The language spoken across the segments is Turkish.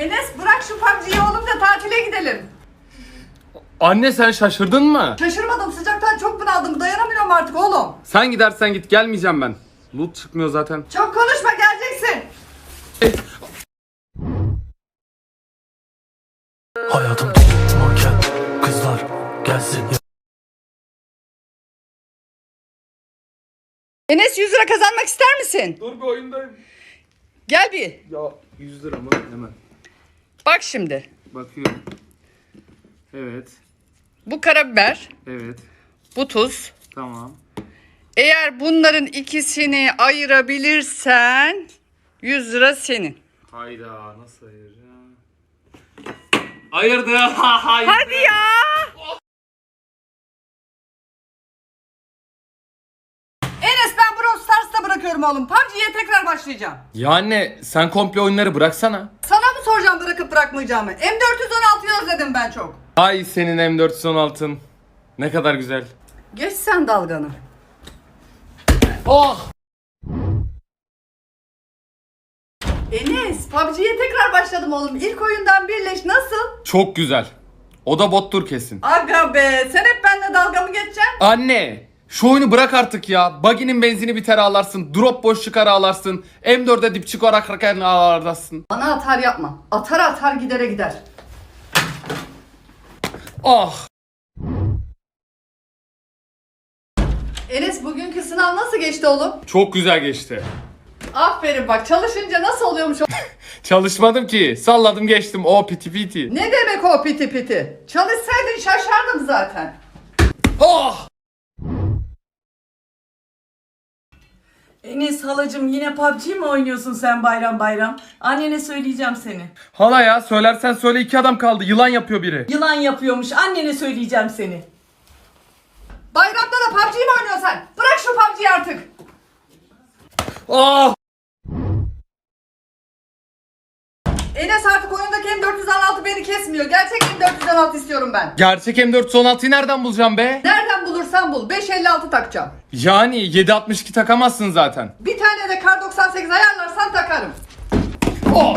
Enes bırak şu PUBG'yi oğlum da tatile gidelim. Anne sen şaşırdın mı? Şaşırmadım sıcaktan çok bunaldım dayanamıyorum artık oğlum. Sen gidersen git gelmeyeceğim ben. Loot çıkmıyor zaten. Çok konuşma geleceksin. Hayatım manken kızlar gelsin Enes 100 lira kazanmak ister misin? Dur bir oyundayım. Gel bir. Ya 100 lira mı? Hemen. Bak şimdi. Bakıyorum. Evet. Bu karabiber, Evet. bu tuz. Tamam. Eğer bunların ikisini ayırabilirsen 100 lira senin. Hayda nasıl ayıracağım? Ayırdı. Hayır. Hadi ya. Enes ben Brawl Stars'ta bırakıyorum oğlum. PUBG'ye tekrar başlayacağım. Ya anne sen komple oyunları bıraksana. Mı soracağım bırakıp bırakmayacağımı? M416'yı özledim ben çok. Ay senin M416'ın. Ne kadar güzel. Geç sen dalganı. Oh! Enes PUBG'ye tekrar başladım oğlum. İlk oyundan birleş nasıl? Çok güzel. O da bottur kesin. Aga be sen hep benimle dalga mı geçeceksin? Anne! Şu oyunu bırak artık ya. Buggy'nin benzini biter ağlarsın. Drop boş çıkar ağlarsın. M4'e dip çık arakarken ağlarsın. Bana atar yapma. Atar atar gidere gider. Ah! Enes bugünkü sınav nasıl geçti oğlum? Çok güzel geçti. Aferin bak çalışınca nasıl oluyormuş o? Çalışmadım ki. Salladım geçtim. O piti piti. Ne demek o piti piti? Çalışsaydın şaşardım zaten. Ah! Enes halacım yine PUBG mi oynuyorsun sen bayram bayram? Annene söyleyeceğim seni. Hala ya söylersen söyle iki adam kaldı. Yılan yapıyor biri. Yılan yapıyormuş annene söyleyeceğim seni. Bayramda da PUBG mi oynuyorsun sen? Bırak şu PUBG'yi artık. Ah! Enes artık oyundaki M416 beni kesmiyor. Gerçek M416 istiyorum ben. Gerçek M416'yı nereden bulacağım be? Nereden bulursan bul. 556 takacağım. Yani 762 takamazsın zaten. Bir tane de kar 98 ayarlarsan takarım. Oh!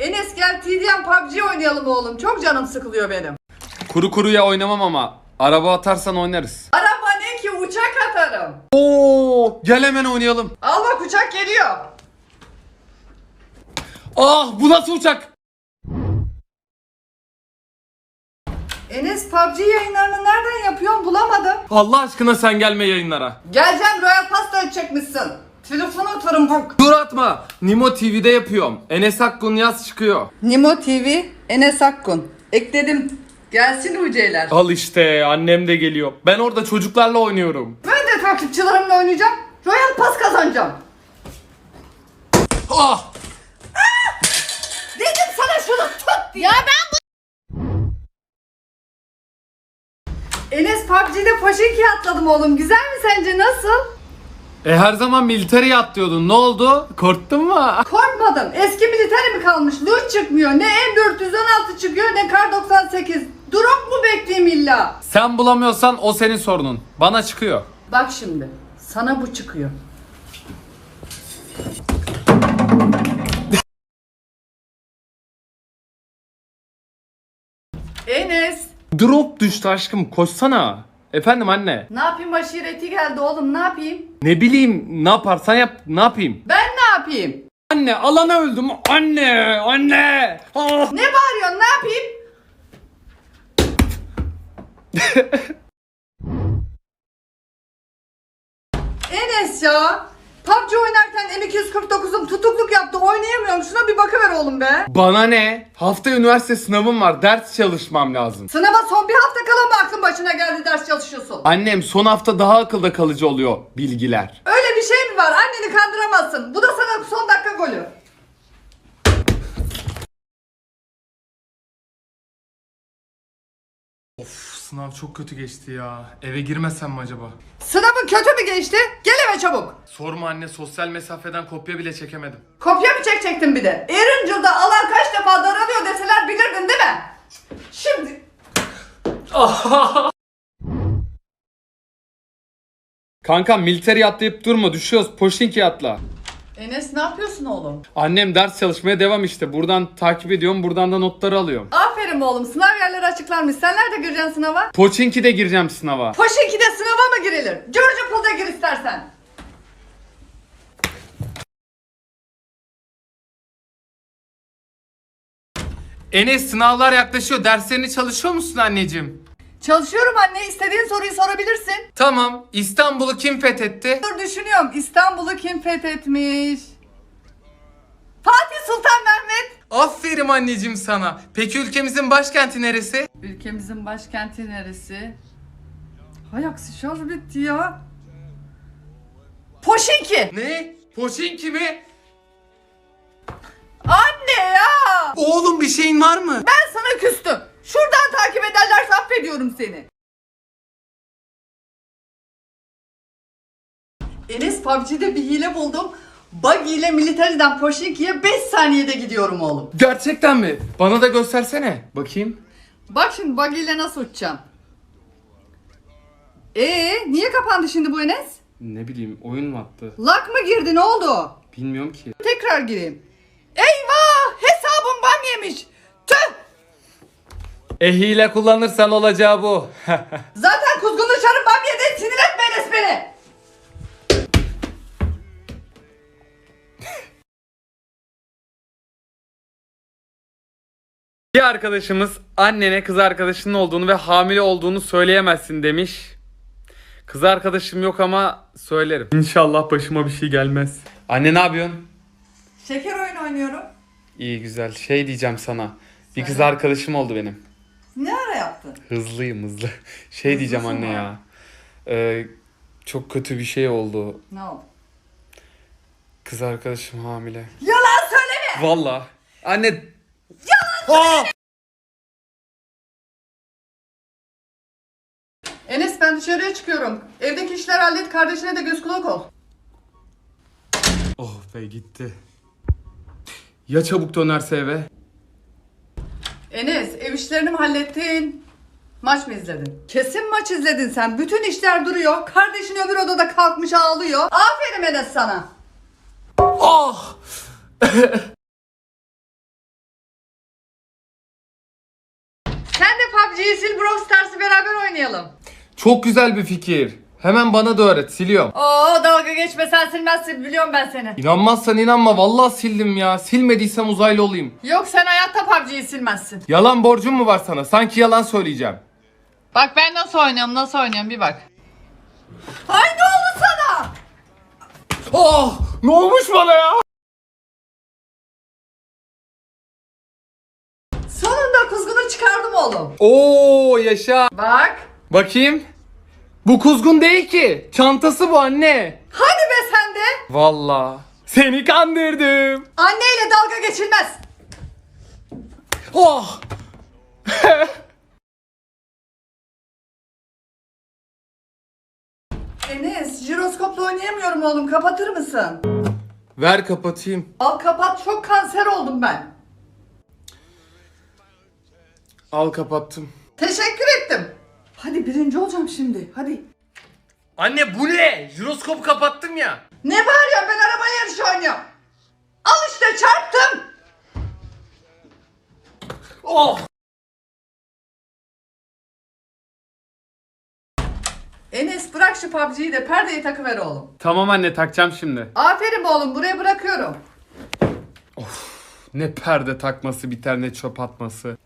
Enes gel TDM PUBG oynayalım oğlum. Çok canım sıkılıyor benim. Kuru kuruya oynamam ama. Araba atarsan oynarız. Araba ne ki uçak atarım. Oo! Gel hemen oynayalım. Al bak uçak geliyor. Ah! Bu nasıl uçak? Enes PUBG yayınlarını nereden yapıyorsun bulamadım. Allah aşkına sen gelme yayınlara. Geleceğim Royal Pasta ödeyecekmişsin. Telefonu atarım bak. Dur atma. Nimo TV'de yapıyorum. Enes Akkun yaz çıkıyor. Nimo TV Enes Akkun. Ekledim. Gelsin UC'ler. Al işte annem de geliyor. Ben orada çocuklarla oynuyorum. Ben de takipçilerimle oynayacağım. Royal Pass kazanacağım. Ah! Dedim sana şunu tut diye. Ya ben bu Enes PUBG'de Paşinki atladım oğlum. Güzel mi sence nasıl? E her zaman militariye atlıyordun. Ne oldu? Korktun mu? Korkmadım. Eski militer mi kalmış? Loot çıkmıyor. Ne M416 çıkıyor ne Kar 98. Drop mu bekleyeyim illa? Sen bulamıyorsan o senin sorunun. Bana çıkıyor. Bak şimdi. Sana bu çıkıyor. Enes. Drop düştü aşkım. Koşsana. Efendim anne. Ne yapayım aşireti geldi oğlum ne yapayım? Ne bileyim ne yaparsan yap. Ne yapayım? Ben ne yapayım? Anne alana öldüm. Anne. Anne. Ah! Ne bağırıyorsun ne yapayım? Enes ya. PUBG oynarken M249'um tutukluk yaptı oynayamıyorum. Şuna bir bakıver oğlum be. Bana ne? Hafta üniversite sınavım var. Ders çalışmam lazım. Sınava son bir hafta kala mı aklın başına geldi ders çalışıyorsun? Annem son hafta daha akılda kalıcı oluyor bilgiler. Öyle bir şey mi var? Anneni kandıramazsın. Bu da sana son dakika golü. Sınav çok kötü geçti ya. Eve girmesem mi acaba? Sınavın kötü mü geçti? Gel eve çabuk. Sorma anne sosyal mesafeden kopya bile çekemedim. Kopya mı çekecektin bir de? Erincil'de alan kaç defa daralıyor deseler bilirdin değil mi? Şimdi... Kanka militeri atlayıp durma düşüyoruz Poşinki atla. Enes ne yapıyorsun oğlum? Annem ders çalışmaya devam işte. Buradan takip ediyorum buradan da notları alıyorum. Aa Aferin oğlum sınav yerleri açıklanmış. Sen nerede gireceksin sınava? Poçinki'de gireceğim sınava. Poşinki'de sınava mı girilir? George Pool'da gir istersen. Enes sınavlar yaklaşıyor. Derslerini çalışıyor musun anneciğim? Çalışıyorum anne. İstediğin soruyu sorabilirsin. Tamam. İstanbul'u kim fethetti? Dur düşünüyorum. İstanbul'u kim fethetmiş? Fatih Sultan Mehmet. Aferin anneciğim sana. Peki ülkemizin başkenti neresi? Ülkemizin başkenti neresi? Hay aksi şarj bitti ya. Poşinki. Ne? Poçinki mi? Anne ya. Oğlum bir şeyin var mı? Ben sana küstüm. Şuradan takip ederlerse affediyorum seni. Enes PUBG'de bir hile buldum. Buggy ile militeriden Poşinki'ye 5 saniyede gidiyorum oğlum. Gerçekten mi? Bana da göstersene. Bakayım. Bak şimdi Buggy ile nasıl uçacağım. Ee, niye kapandı şimdi bu Enes? Ne bileyim oyun mu attı? Lak mı girdi ne oldu? Bilmiyorum ki. Tekrar gireyim. Eyvah! Hesabım bam yemiş. Tüh! E hile kullanırsan olacağı bu. Zaten kuzgun dışarı bam yedi. Sinir etme Enes beni. Bir arkadaşımız annene kız arkadaşının olduğunu ve hamile olduğunu söyleyemezsin demiş. Kız arkadaşım yok ama söylerim. İnşallah başıma bir şey gelmez. Anne ne yapıyorsun? Şeker oyunu oynuyorum. İyi güzel. Şey diyeceğim sana. Bir kız Söyle. arkadaşım oldu benim. Ne ara yaptın? Hızlıyım hızlı. Şey diyeceğim Hızlısın anne mı? ya. Ee, çok kötü bir şey oldu. Ne oldu? Kız arkadaşım hamile. Yalan söyleme. Valla. Anne. Enes ben dışarıya çıkıyorum. Evdeki işler hallet kardeşine de göz kulak ol. Oh be gitti. Ya çabuk dönerse eve? Enes ev işlerini mi hallettin? Maç mı izledin? Kesin maç izledin sen. Bütün işler duruyor. Kardeşin öbür odada kalkmış ağlıyor. Aferin Enes sana. Oh! PUBG'yi sil Brawl Stars'ı beraber oynayalım. Çok güzel bir fikir. Hemen bana da öğret. Siliyorum. Oo dalga geçme sen silmezsin biliyorum ben seni. İnanmazsan inanma. Vallahi sildim ya. Silmediysem uzaylı olayım. Yok sen hayatta PUBG'yi silmezsin. Yalan borcum mu var sana? Sanki yalan söyleyeceğim. Bak ben nasıl oynuyorum nasıl oynuyorum bir bak. Ay ne oldu sana? Oh! Ne olmuş bana ya? Sonunda kuzgunu çıkardım oğlum. Oo yaşa. Bak. Bakayım. Bu kuzgun değil ki. Çantası bu anne. Hadi be sen de. Vallahi. Seni kandırdım. Anneyle dalga geçilmez. Oh! Enes jiroskopla oynayamıyorum oğlum kapatır mısın? Ver kapatayım. Al kapat çok kanser oldum ben. Al kapattım. Teşekkür ettim. Hadi birinci olacağım şimdi hadi. Anne bu ne? Jiroskop kapattım ya. Ne bağırıyorsun ben araba yarışı oynuyorum. Al işte çarptım. Oh! Enes bırak şu PUBG'yi de perdeyi takıver oğlum. Tamam anne takacağım şimdi. Aferin oğlum buraya bırakıyorum. Ne perde takması biter ne çöp atması.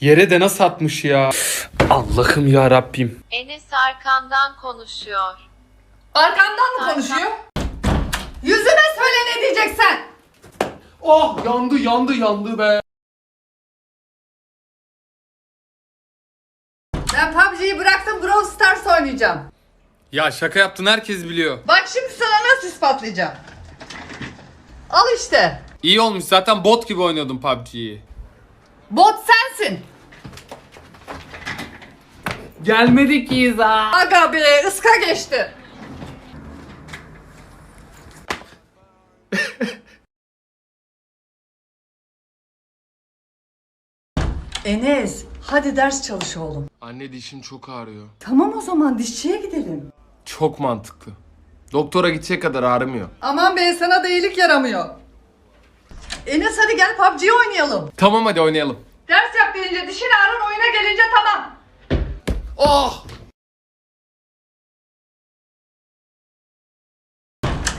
Yere de nasıl atmış ya. Allah'ım ya Rabbim. Enes arkandan konuşuyor. Arkamdan mı konuşuyor? Yüzüme söyle ne diyeceksen. Oh yandı yandı yandı be. Ben PUBG'yi bıraktım Brawl Stars oynayacağım. Ya şaka yaptın herkes biliyor. Bak şimdi sana nasıl ispatlayacağım. Al işte. İyi olmuş zaten bot gibi oynuyordum PUBG'yi. Bot sensin. Gelmedik ki İza. Aga be ıska geçti. Enes hadi ders çalış oğlum. Anne dişim çok ağrıyor. Tamam o zaman dişçiye gidelim. Çok mantıklı. Doktora gidecek kadar ağrımıyor. Aman be sana da iyilik yaramıyor. Enes hadi gel PUBG oynayalım. Tamam hadi oynayalım. Ders yap gelince dişin ağrın oyuna gelince tamam. Oh!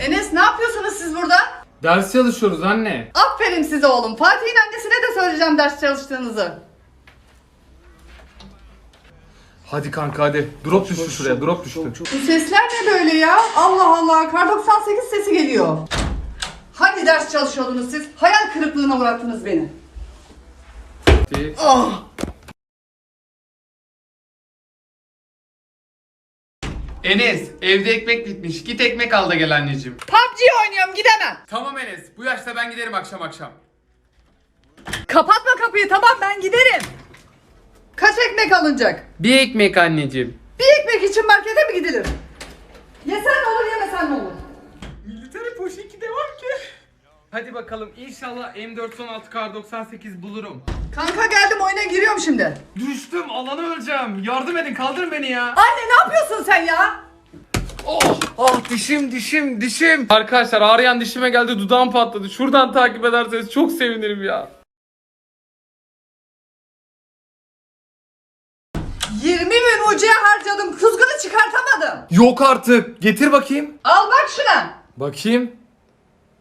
Enes ne yapıyorsunuz siz burada? Ders çalışıyoruz anne. Aferin size oğlum. Fatih'in annesine de söyleyeceğim ders çalıştığınızı. Hadi kanka hadi. Drop düştü şuraya. Drop düştü. Bu sesler ne böyle ya? Allah Allah. Kar 98 sesi geliyor. Hangi ders çalışıyordunuz siz? Hayal kırıklığına uğrattınız beni. Ah! Enes evde ekmek bitmiş. Git ekmek al da gel anneciğim. PUBG oynuyorum gidemem. Tamam Enes. Bu yaşta ben giderim akşam akşam. Kapatma kapıyı tamam ben giderim. Kaç ekmek alınacak? Bir ekmek anneciğim. Bir ekmek için markete mi gidilir? Yesen olur yemesen ne olur? Military poşeti devam. Hadi bakalım inşallah M416 Kar 98 bulurum. Kanka geldim oyuna giriyorum şimdi. Düştüm alanı öleceğim. Yardım edin kaldırın beni ya. Anne ne yapıyorsun sen ya? Oh, ah dişim dişim dişim. Arkadaşlar ağrıyan dişime geldi dudağım patladı. Şuradan takip ederseniz çok sevinirim ya. 20 bin ucuya harcadım kuzgunu çıkartamadım. Yok artık. Getir bakayım. Al bak şuna. Bakayım.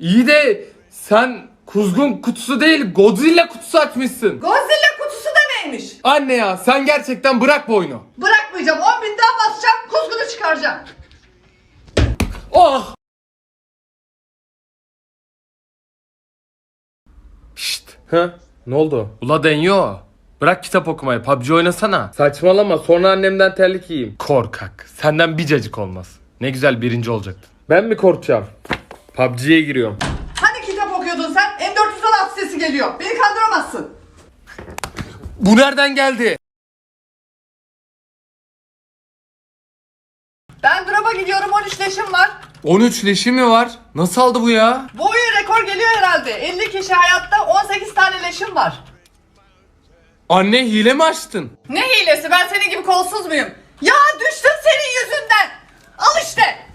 İyi de sen kuzgun kutusu değil Godzilla kutusu açmışsın. Godzilla kutusu da neymiş? Anne ya sen gerçekten bırak bu oyunu. Bırakmayacağım 10 bin daha basacağım kuzgunu çıkaracağım. Oh! Şşt. Ha? Ne oldu? Ula Denyo. Bırak kitap okumayı. PUBG oynasana. Saçmalama sonra annemden terlik yiyeyim. Korkak. Senden bir cacık olmaz. Ne güzel birinci olacaktın. Ben mi korkacağım? PUBG'ye giriyorum. Hani kitap okuyordun sen? M416 sesi geliyor. Beni kandıramazsın. Bu nereden geldi? Ben drop'a gidiyorum 13 leşim var. 13 leşi mi var? Nasıl aldı bu ya? Bu oyun rekor geliyor herhalde. 50 kişi hayatta 18 tane leşim var. Anne hile mi açtın? Ne hilesi ben senin gibi kolsuz muyum? Ya düştüm senin yüzünden. Al işte.